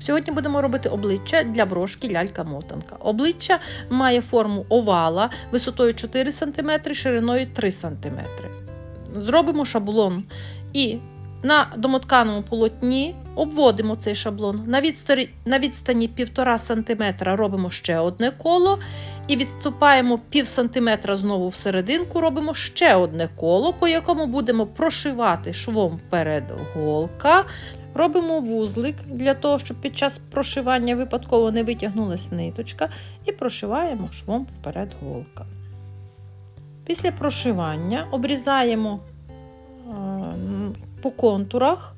Сьогодні будемо робити обличчя для брошки лялька-мотанка. Обличчя має форму овала висотою 4 см, шириною 3 см. Зробимо шаблон і на домотканому полотні обводимо цей шаблон. На відстані, на відстані 1,5 см робимо ще одне коло і відступаємо пів сантиметра знову всерединку, робимо ще одне коло, по якому будемо прошивати швом вперед голка. Робимо вузлик для того, щоб під час прошивання випадково не витягнулася ниточка, і прошиваємо швом вперед голка. Після прошивання обрізаємо е, по контурах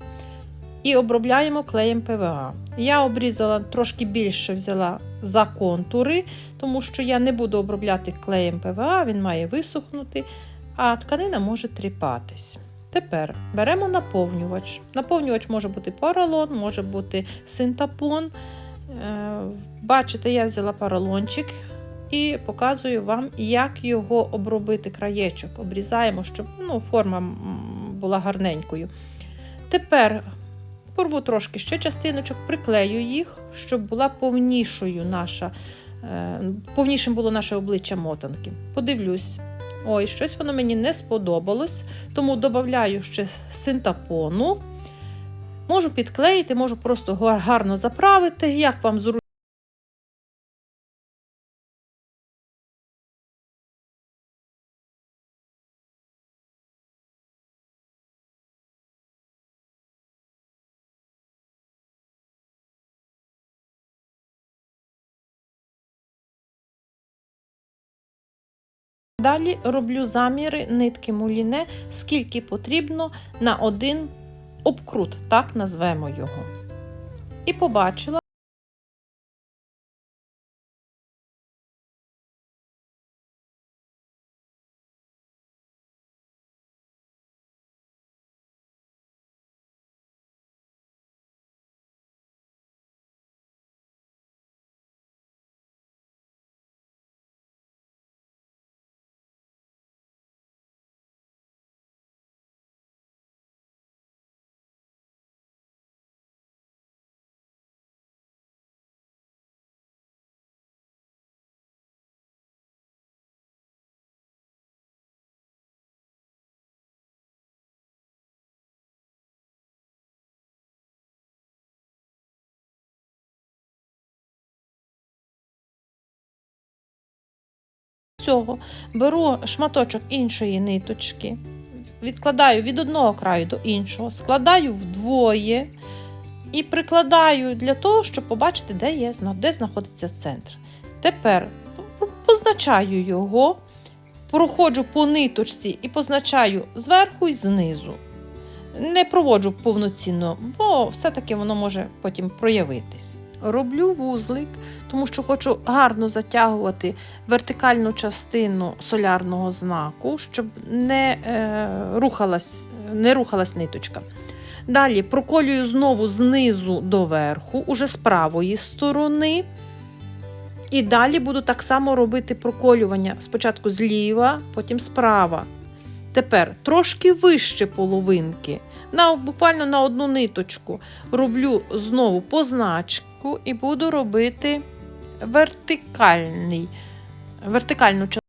і обробляємо клеєм ПВА. Я обрізала трошки більше взяла за контури, тому що я не буду обробляти клеєм ПВА, він має висохнути, а тканина може тріпатись. Тепер беремо наповнювач. Наповнювач може бути поролон, може бути синтапон. Е, Бачите, я взяла поролончик і показую вам, як його обробити краєчок. Обрізаємо, щоб ну, форма була гарненькою. Тепер порву трошки ще частиночок, приклею їх, щоб була повнішою наша, е, повнішим було наше обличчя мотанки. Подивлюсь. Ой, щось воно мені не сподобалось, тому додаю ще синтапону. Можу підклеїти, можу просто гарно заправити, як вам зручно. Далі роблю заміри нитки муліне, скільки потрібно на один обкрут, так назвемо його. І побачила. Цього беру шматочок іншої ниточки, відкладаю від одного краю до іншого, складаю вдвоє і прикладаю для того, щоб побачити, де, є, де знаходиться центр. Тепер позначаю його, проходжу по ниточці і позначаю зверху і знизу. Не проводжу повноцінно, бо все-таки воно може потім проявитись. Роблю вузлик, тому що хочу гарно затягувати вертикальну частину солярного знаку, щоб не, е, рухалась, не рухалась ниточка. Далі проколюю знову знизу до верху, уже з правої сторони. І далі буду так само робити проколювання спочатку зліва, потім справа. Тепер трошки вище половинки, на, буквально на одну ниточку, роблю знову позначку і буду робити вертикальний, вертикальну частину.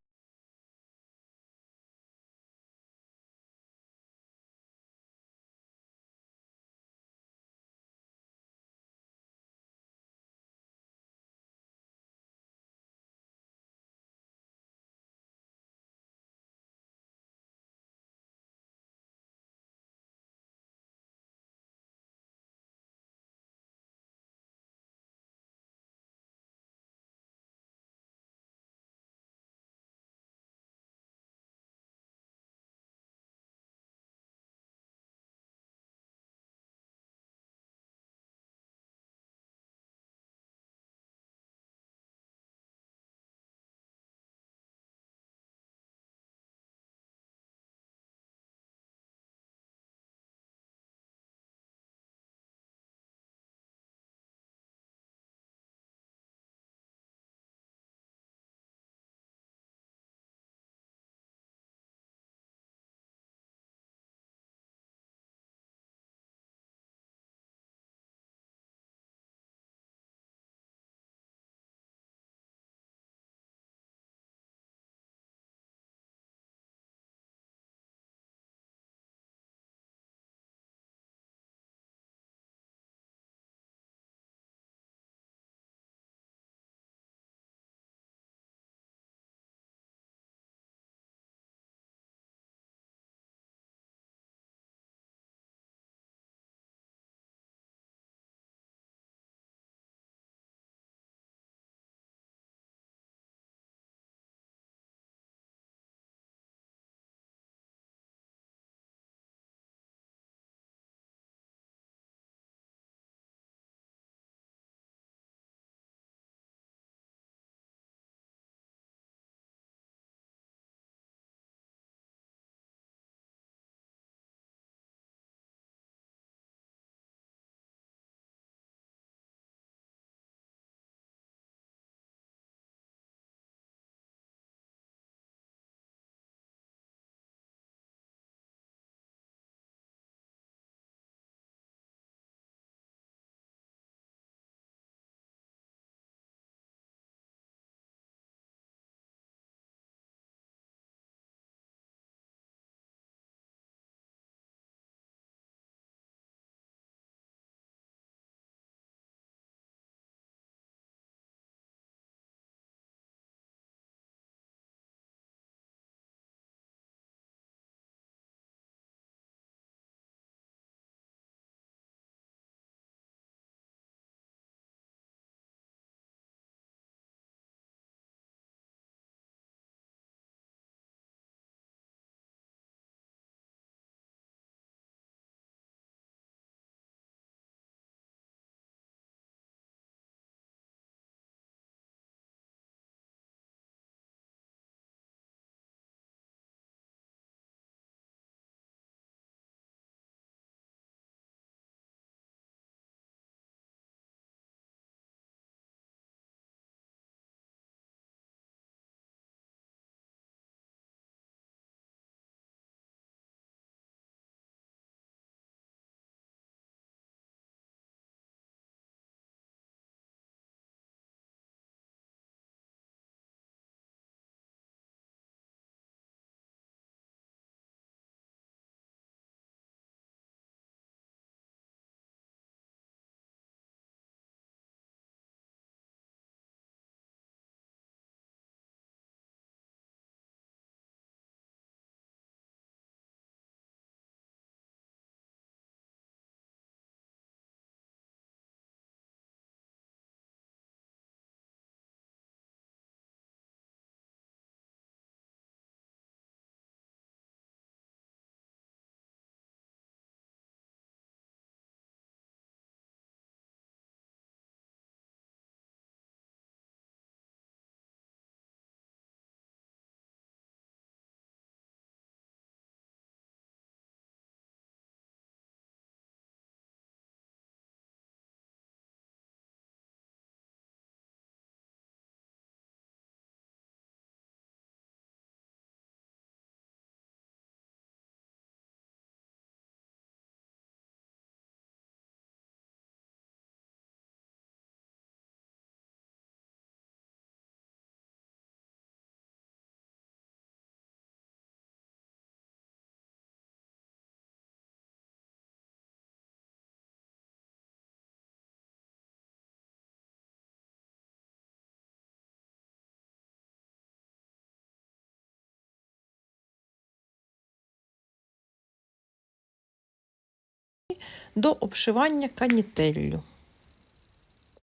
До обшивання канітеллю.